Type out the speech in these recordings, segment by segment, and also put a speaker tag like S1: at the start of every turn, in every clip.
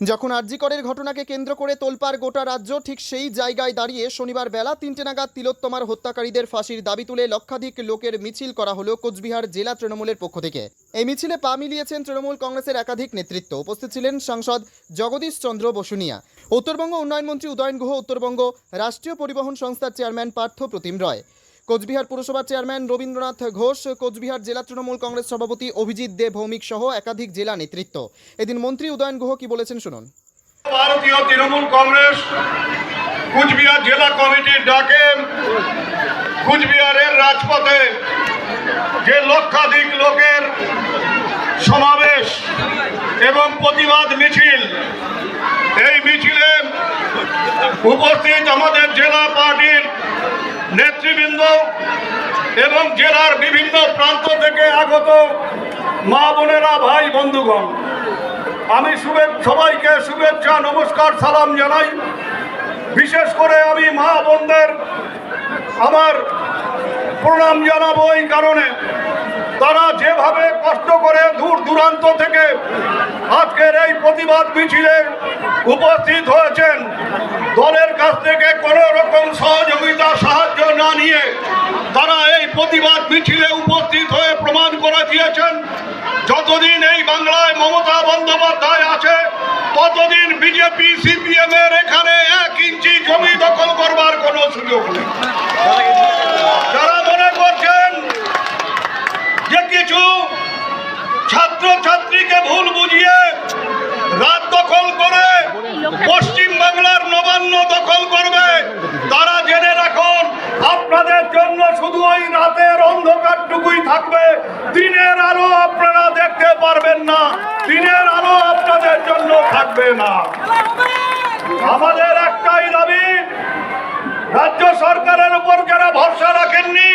S1: যখন আরজিকরের ঘটনাকে কেন্দ্র করে তোলপাড় গোটা রাজ্য, ঠিক সেই জায়গায় দাঁড়িয়ে শনিবার বেলা তিনটে নাগাদ তিলোত্তমার হত্যাকারীদের ফাঁসির দাবি তুলে লক্ষাধিক লোকের মিছিল করা হলো কোচবিহার জেলা তৃণমূলের পক্ষ থেকে। এই মিছিলে পা মিলিয়েছেন তৃণমূল কংগ্রেসের একাধিক নেতৃত্ব। উপস্থিত ছিলেন সাংসদ জগদীশ চন্দ্র বসুনিয়া। উত্তরবঙ্গ উন্নয়ন মন্ত্রী উদয়ন গুহ, উত্তরবঙ্গ রাষ্ট্রীয় পরিবহন সংস্থার চেয়ারম্যান পার্থ প্রতিম রয়। কোচবিহার পুরসভার চেয়ারম্যান রবীন্দ্রনাথ ঘোষ, কোচবিহার জেলা তৃণমূল কংগ্রেস সভাপতি অভিজিৎ দে ভৌমিক সহ একাধিক জেলা নেতৃত্ব। এদিন মন্ত্রী উদয়ন গুহ কি বলেছেন শুনুন।
S2: ভারতীয় তৃণমূল কংগ্রেস কুচবিহার জেলা কমিটির ডাকে কুচবিহারের রাজপথে যে লক্ষাধিক লোকের সমাবেশ এবং প্রতিবাদ মিছিল, এই মিছিলে উপস্থিত আমাদের জেলা পার্টির নেতৃবৃন্দ এবং জেলার বিভিন্ন প্রান্ত থেকে আগত মা বোনেরা, ভাই বন্ধুগণ, আমি সবাইকে শুভেচ্ছা, নমস্কার, সালাম জানাই। বিশেষ করে আমি মা বোনদের আমার প্রণাম জানাব এই কারণে। তারা যেভাবে কষ্ট করে দূর দূরান্ত থেকে আজকের এই প্রতিবাদ মিছিলে উপস্থিত হয়েছেন, দলের কাছ থেকে কোনো রকম সহযোগিতা, সাহায্য না নিয়ে তারা এই প্রতিবাদ মিছিলে উপস্থিত হয়ে প্রমাণ করে দিয়েছেন, যতদিন এই বাংলায় মমতা বন্দ্যোপাধ্যায় আছে, ততদিন বিজেপি সিপিএম এর এখানে এক ইঞ্চি জমি দখল করবার কোনো সুযোগ নেই যারা মনে করছেন যে কিছু ছাত্র ছাত্রীকে ভুল বুঝিয়ে রাত দখল করে পশ্চিম বাংলার নবান্ন দখল করবে। তারা জেনে রাখুন, আপনাদের জন্য শুধু ওই রাতের অন্ধকারটুকুই থাকবে। দিনের আলো আপনারা দেখতে পারবেন না, দিনের আলো আপনাদের জন্য থাকবে না। আমাদের একটাই দাবি রাজ্য সরকারের উপর যারা ভরসা রাখেননি,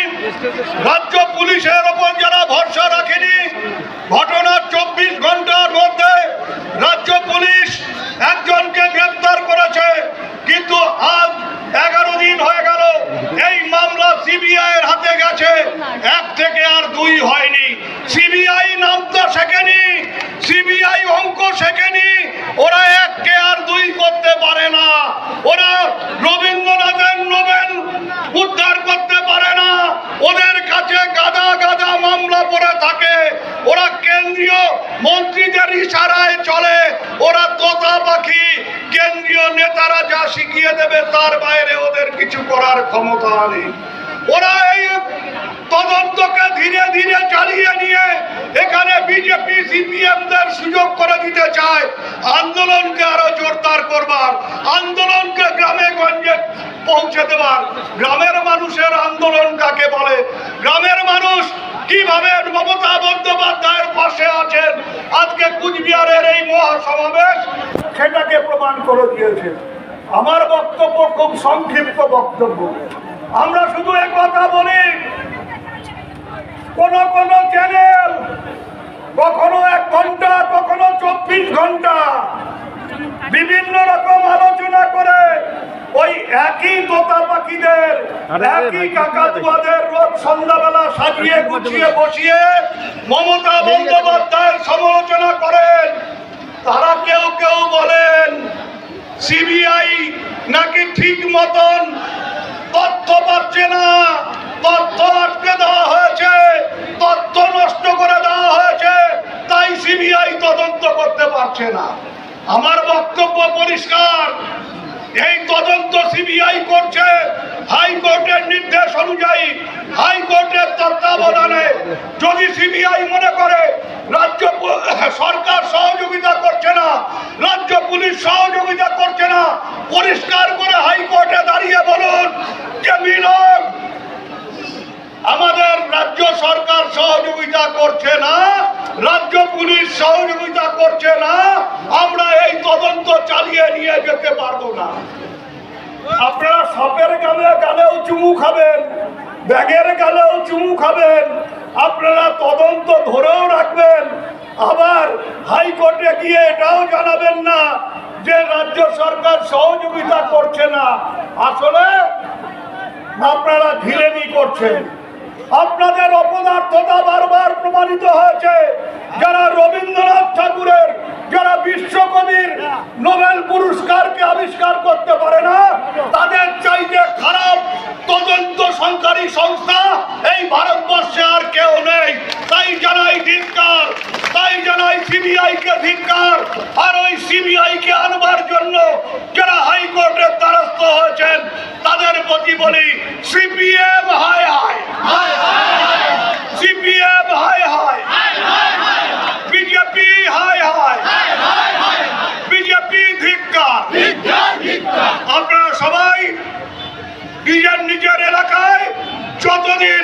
S2: রাজ্য পুলিশের উপর যারা ভরসা রাখেনি ঘটনার চব্বিশ ঘণ্টার মধ্যে রাজ্য পুলিশ একজনকে গ্রেপ্তার করেছে। কিন্তু আজ এগারো দিন হয়ে গেল এই মামলা সিবিআই এর হাতে গেছে এক থেকে আর দুই হয়নি সিবিআই নামটা শেখেনি সিবিআই অঙ্ক শেখেনি ওরা এককে আর দুই করতে পারে না ওরা রবীন্দ্রনাথের নোবেল উদ্ধার করতে পারে না ওদের কাছে গাদা গাদা মামলা পড়ে থাকে ওরা কেন্দ্রীয় মন্ত্রীদের ইশারায় চলে, ওরা তোতা পাখি, কেন্দ্রীয় নেতারা যা শিখিয়ে দেবে তার বাইরে ওদের কিছু করার ক্ষমতা নেই। ওরা এই তদন্তকে ধীরে ধীরে চালিয়ে নিয়ে এখানে বিজেপি, সিপিএম দের সুযোগ করে দিতে চায়। আন্দোলনকে আরও জোরদার করবার, আন্দোলনকে গ্রামে গঞ্জে পৌঁছে দেবার। গ্রামের মানুষের আন্দোলন কাকে বলে? গ্রামের মানুষ কীভাবে মমতা বন্দ্যোপাধ্যায়ের পাশে আছেন? আজকে কুচবিহারের এই মহাসমাবেশ সেটাকে প্রমাণ করে দিয়েছে। আমার বক্তব্য খুব সংক্ষিপ্ত বক্তব্য। আমরা শুধু এক কথা বলি, কোন কোন চ্যানেল কখনো এক ঘণ্টা, কখনো চব্বিশ ঘণ্টা, বিভিন্ন রকম একই তোতা পাখিদের একই কাকাতুয়াদের রোজ সন্ধ্যাবেলা সাজিয়ে গুছিয়ে বসিয়ে মমতা বন্দ্যোপাধ্যায়ের সমালোচনা করেন। তারা কেউ কেউ বলেন সিবিআই নাকি ঠিক মতন তথ্য পাচ্ছে না তথ্য আটকে দেওয়া হয়েছে তথ্য নষ্ট করে দেওয়া হয়েছে তাই সিবিআই তদন্ত করতে পারছে না আমার বক্তব্য পরিষ্কার এই তদন্ত সিবিআই করছে হাইকোর্টের নির্দেশ অনুযায়ী হাইকোর্টের তত্ত্বাবধানে যদি সিবিআই মনে করে রাজ্য সরকার সহযোগিতা করছে না রাজ্য পুলিশ সহযোগিতা করছে না পরিষ্কার করে হাইকোর্টে দাঁড়িয়ে বলুন যে মিলন আমাদের রাজ্য সরকার সহযোগিতা করছে না রাজ্য পুলিশ সহযোগিতা করছে না আমরা এই তদন্ত চালিয়ে নিয়ে যেতে পারব না আপনারা সাপের গালে গালেও চুমু খাবেন ব্যাগের গালেও চুমু খাবেন, আপনারা তদন্ত ধরেও রাখবেন। আবার হাইকোর্টে গিয়ে এটাও জানাবেন না যে রাজ্য সরকার সহযোগিতা করছে না। আসলে আপনারা ঢিলেমি করছেন। আপনাদের অপদার্থতা বারবার প্রমাণিত হয়েছে। যারা রবীন্দ্রনাথ ঠাকুরের, যারা বিশ্বকবির নোবেল পুরস্কারকে আবিষ্কার করতে পারে না, তাদের চাইতে খারাপ তদন্ত সরকারি সংস্থা এই ভারতবর্ষে আর কেউ নেই। তাই জানাই ধিক্কার, তাই জানাই সিবিআই কে ধিক্কার, আর ওই সিবিআই কে আনবার জন্য যারা হাইকোর্টের দ্বারস্থ হয়েছেন, তাদের প্রতি বলি, সিপিএম হায় হায়। সিপিএম হায় হায় বিজেপি হায় হায় বিজেপি ধিক্কার আপনারা সবাই নিজের নিজের এলাকায় যতদিন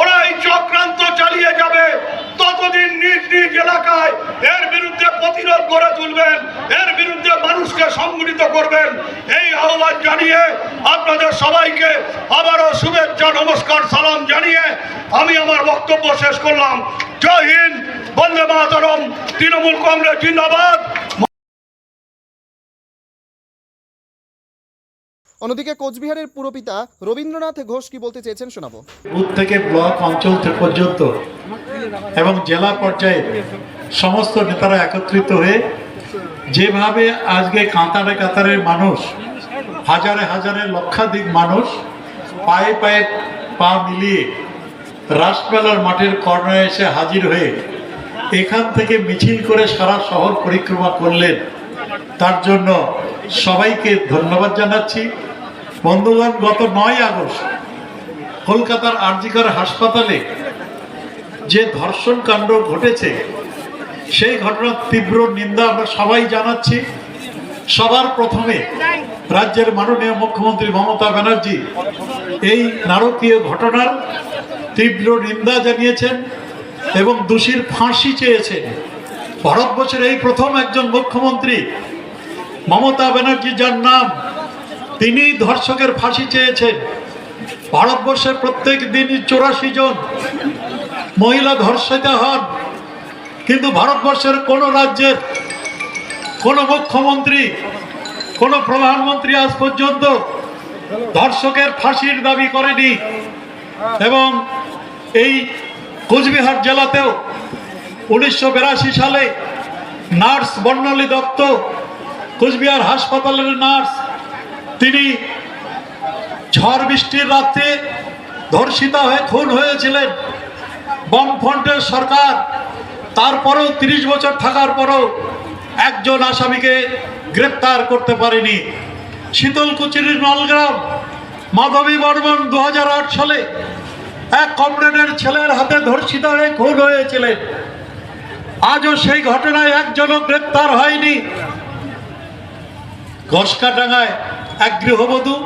S2: ওরা এই চক্রান্ত চালিয়ে যাবে ততদিন নিজ নিজ এলাকায় এর বিরুদ্ধে প্রতিরোধ করে তুলবেন এর বিরুদ্ধে সংগঠিত করবেন। এই আহ্বান জানিয়ে আপনাদের সবাইকে আবারও শুভেচ্ছা নমস্কার সালাম জানিয়ে আমি আমার বক্তব্য শেষ করলাম। জয় হিন্দ বন্দে মাতরম তৃণমূল কংগ্রেস জিন্দাবাদ।
S1: অন্যদিকে কোচবিহারের পুরপিতা রবীন্দ্রনাথ ঘোষ কি বলতে চেয়েছেন শোনাবো।
S3: বুথ থেকে ব্লক অঞ্চল পর্যন্ত এবং জেলা পর্যায়ে সমস্ত নেতারা একত্রিত হয়ে যেভাবে আজকে কাতারে কাতারের মানুষ, হাজারে হাজারে লক্ষাধিক মানুষ পায়ে পায়ে পা মিলিয়ে রাসমেলার মাঠের কর্নারে এসে হাজির হয়ে এখান থেকে মিছিল করে সারা শহর পরিক্রমা করলেন। তার জন্য সবাইকে ধন্যবাদ জানাচ্ছি। বন্ধুগণ, গত নয় আগস্ট কলকাতার আরজিকর হাসপাতালে যে ধর্ষণ কাণ্ড ঘটেছে সেই ঘটনার তীব্র নিন্দা আমরা সবাই জানাচ্ছি। সবার প্রথমে রাজ্যের মাননীয় মুখ্যমন্ত্রী মমতা ব্যানার্জি এই নারকীয় ঘটনার তীব্র নিন্দা জানিয়েছেন এবং দোষীর ফাঁসি চেয়েছেন। ভারতবর্ষের এই প্রথম একজন মুখ্যমন্ত্রী মমতা ব্যানার্জি যার নাম, তিনি ধর্ষকের ফাঁসি চেয়েছেন। ভারতবর্ষের প্রত্যেক দিনই চৌরাশি জন মহিলা ধর্ষিতা হন। কিন্তু ভারতবর্ষের কোনো রাজ্যের কোনো মুখ্যমন্ত্রী, কোনো প্রধানমন্ত্রী আজ পর্যন্ত ধর্ষকের ফাঁসির দাবি করেনি এবং এই কোচবিহার জেলাতেও উনিশশো বিরাশি সালে নার্স বর্ণালী দত্ত, কোচবিহার হাসপাতালের নার্স, তিনি ঝড় বৃষ্টির রাত্রে ধর্ষিতা হয়ে খুন হয়েছিলেন। বামফ্রন্টের সরকার তারপরেও তিরিশ বছর থাকার পরেও একজন আসামিকে গ্রেপ্তার করতে পারেনি। শীতলকুচির নলগ্রাম, মাধবী বর্মন দু হাজার আট সালে এক কমরেডের ছেলের হাতে ধর্ষিত হয়ে খুন হয়েছিলেন। আজও সেই ঘটনায় একজনও গ্রেপ্তার হয়নি। ঘসকাডাঙ্গায় এক গৃহবধূ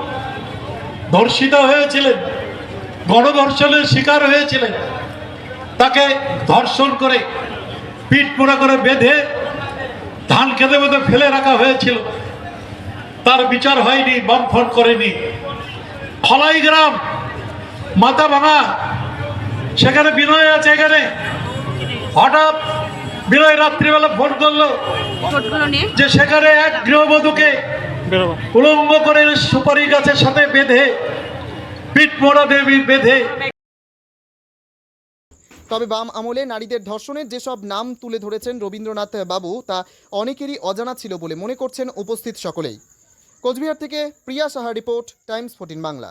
S3: ধর্ষিত হয়েছিলেন, গণধর্ষণের শিকার হয়েছিলেন। তাকে ধর্ষণ করে পিঠ পোড়া করে বেঁধে ধান খেতে বেঁধে ফেলে রাখা হয়েছিল। তার বিচার হয়নি বামফ্রন্ট করেনি। খলাই গ্রাম মাথা ভাঙা। সেখানে বিনয় আছে এখানে। হঠাৎ বিনয় রাত্রিবেলা ফোন করল যে সেখানে এক গৃহবধূকে উলঙ্গ করে সুপারি গাছের সাথে বেঁধে পিঠ মোড়া দেবী বেঁধে
S1: তবে বাম আমলে নারীদের ধর্ষণের যেসব নাম তুলে ধরেছেন রবীন্দ্রনাথ বাবু, তা অনেকেরই অজানা ছিল বলে মনে করছেন উপস্থিত সকলেই। কোচবিহার থেকে Priya Saha report, Times fourteen Bangla.